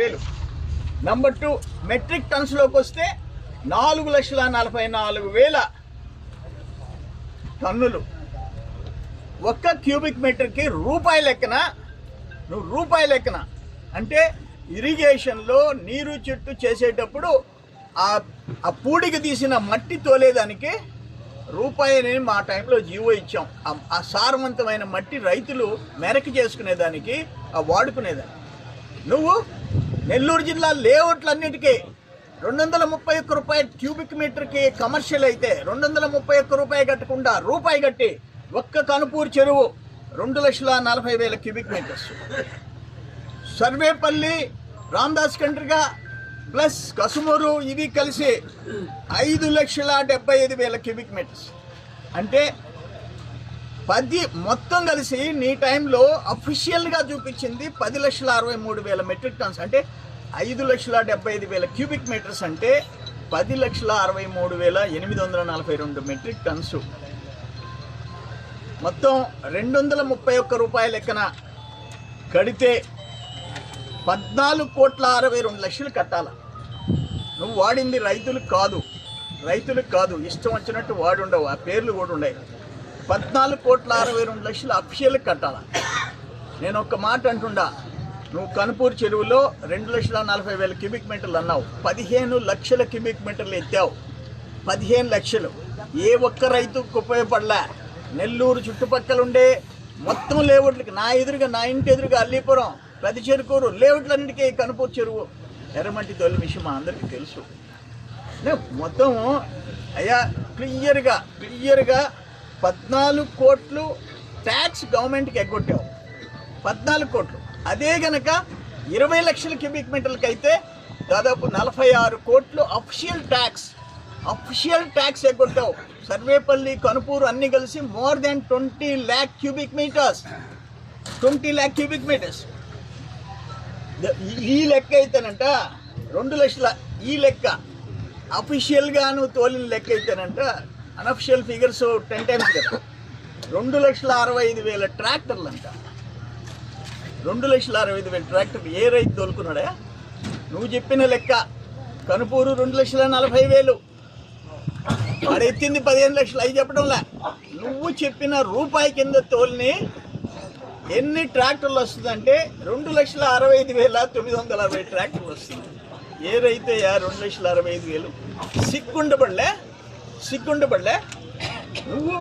వేలు. Number two metric టన్స్లోకి వస్తే నాలుగు లక్షల నలభై నాలుగు వేల టన్నులు. ఒక్క క్యూబిక్ మీటర్కి రూపాయి లెక్కన నువ్వు రూపాయి లెక్కన. అంటే ఇరిగేషన్లో నీరు చెట్టు చేసేటప్పుడు ఆ ఆ పూడికి తీసిన మట్టి తోలేదానికి రూపాయి అనేది మా టైంలో జీవో ఇచ్చాం. ఆ- ఆ సారవంతమైన మట్టి రైతులు మెరక చేసుకునేదానికి ఆ వాడుకునేదాన్ని నువ్వు నెల్లూరు జిల్లా లేఅవుట్లన్నిటికీ రెండు వందల ముప్పై ఒక్క రూపాయి క్యూబిక్ మీటర్కి కమర్షియల్ అయితే రెండు వందల ముప్పై ఒక్క రూపాయి కట్టకుండా రూపాయి కట్టి ఒక్క కనుపూరు చెరువు రెండు లక్షల నలభై వేల క్యూబిక్ మీటర్స్. సర్వేపల్లి రామ్దాస్ కంట్రిగా ప్లస్ కసుమూరు ఇవి కలిసి ఐదు లక్షల డెబ్బై ఐదు వేల క్యూబిక్ మీటర్స్. అంటే పది మొత్తం కలిసి నీ టైంలో అఫీషియల్గా చూపించింది పది లక్షల అరవై మూడు వేల మెట్రిక్ టన్స్. అంటే ఐదు లక్షల డెబ్బై ఐదు వేల క్యూబిక్ మీటర్స్ అంటే పది లక్షల అరవై మూడు వేల ఎనిమిది వందల నలభై రెండు మెట్రిక్ టన్స్. మొత్తం రెండు వందల ముప్పై ఒక్క రూపాయల లెక్కన కడితే పద్నాలుగు కోట్ల అరవై రెండు లక్షలు కట్టాల. నువ్వు వాడింది రైతులకు కాదు. రైతులకు కాదు. ఇష్టం వచ్చినట్టు వాడుండవు. ఆ పేర్లు కూడా ఉండవు. పద్నాలుగు కోట్ల అరవై రెండు లక్షలు అఫిషియల్కి కట్టాలా? నేను ఒక మాట అంటుండా నువ్వు కనుపూరు చెరువులో రెండు లక్షల నలభై వేల క్యూబిక్ మీటర్లు అన్నావు. పదిహేను లక్షల క్యూబిక్ మీటర్లు ఎత్తావు. పదిహేను లక్షలు. ఏ ఒక్క రైతుకు ఉపయోగపడలే. నెల్లూరు చుట్టుపక్కల ఉండే మొత్తం లేఅవుట్లకి నా ఎదురుగా నా ఇంటి ఎదురుగా అల్లీపురం పెద్ద చెరుకూరు లేఅవుట్లన్నిటికీ కనుపూరు చెరువు ఎర్రమట్టి తొలి విషయం మా అందరికీ తెలుసు. మొత్తం అయ్యా క్లియర్గా క్లియర్గా పద్నాలుగు కోట్లు ట్యాక్స్ గవర్నమెంట్కి ఎగ్గొట్టావు. పద్నాలుగు కోట్లు. అదే గనక ఇరవై లక్షల క్యూబిక్ మీటర్లకి అయితే దాదాపు నలభై ఆరు కోట్లు అఫిషియల్ ట్యాక్స్ అఫిషియల్ ట్యాక్స్ ఎగ్గొట్టావు. సర్వేపల్లి కనుపూరు అన్ని కలిసి more than twenty lakh cubic metres. Twenty lakh cubic metres. ఈ- ఈ లెక్క అయితేనంట రెండు లక్షల ఈ లెక్క. అఫీషియల్గా నువ్వు తోలిన లెక్క అయితేనంట అనఫిషియల్ ఫిగర్స్ టెన్ టైమ్స్ కదా. రెండు లక్షల అరవై ఐదు వేల ట్రాక్టర్లు అంట రెండు లక్షల అరవై ఐదు వేల ట్రాక్టర్లు ఏ రైతు తోలుకున్నాడా? నువ్వు చెప్పిన లెక్క. కనుపూరు రెండు లక్షల నలభై వేలు. వాడు ఎత్తింది పదిహేను లక్షలు. అవి చెప్పడంలే నువ్వు చెప్పిన రూపాయి కింద తోలిని ఎన్ని ట్రాక్టర్లు వస్తుందంటే రెండు లక్షల అరవై ఐదు వేల తొమ్మిది వందల అరవై ట్రాక్టర్లు వస్తుంది ఏ రైతయ్యా రెండు లక్షల అరవై ఐదు వేలు? సిగ్గుండబడలే? సిగ్గుండబడలే నువ్వు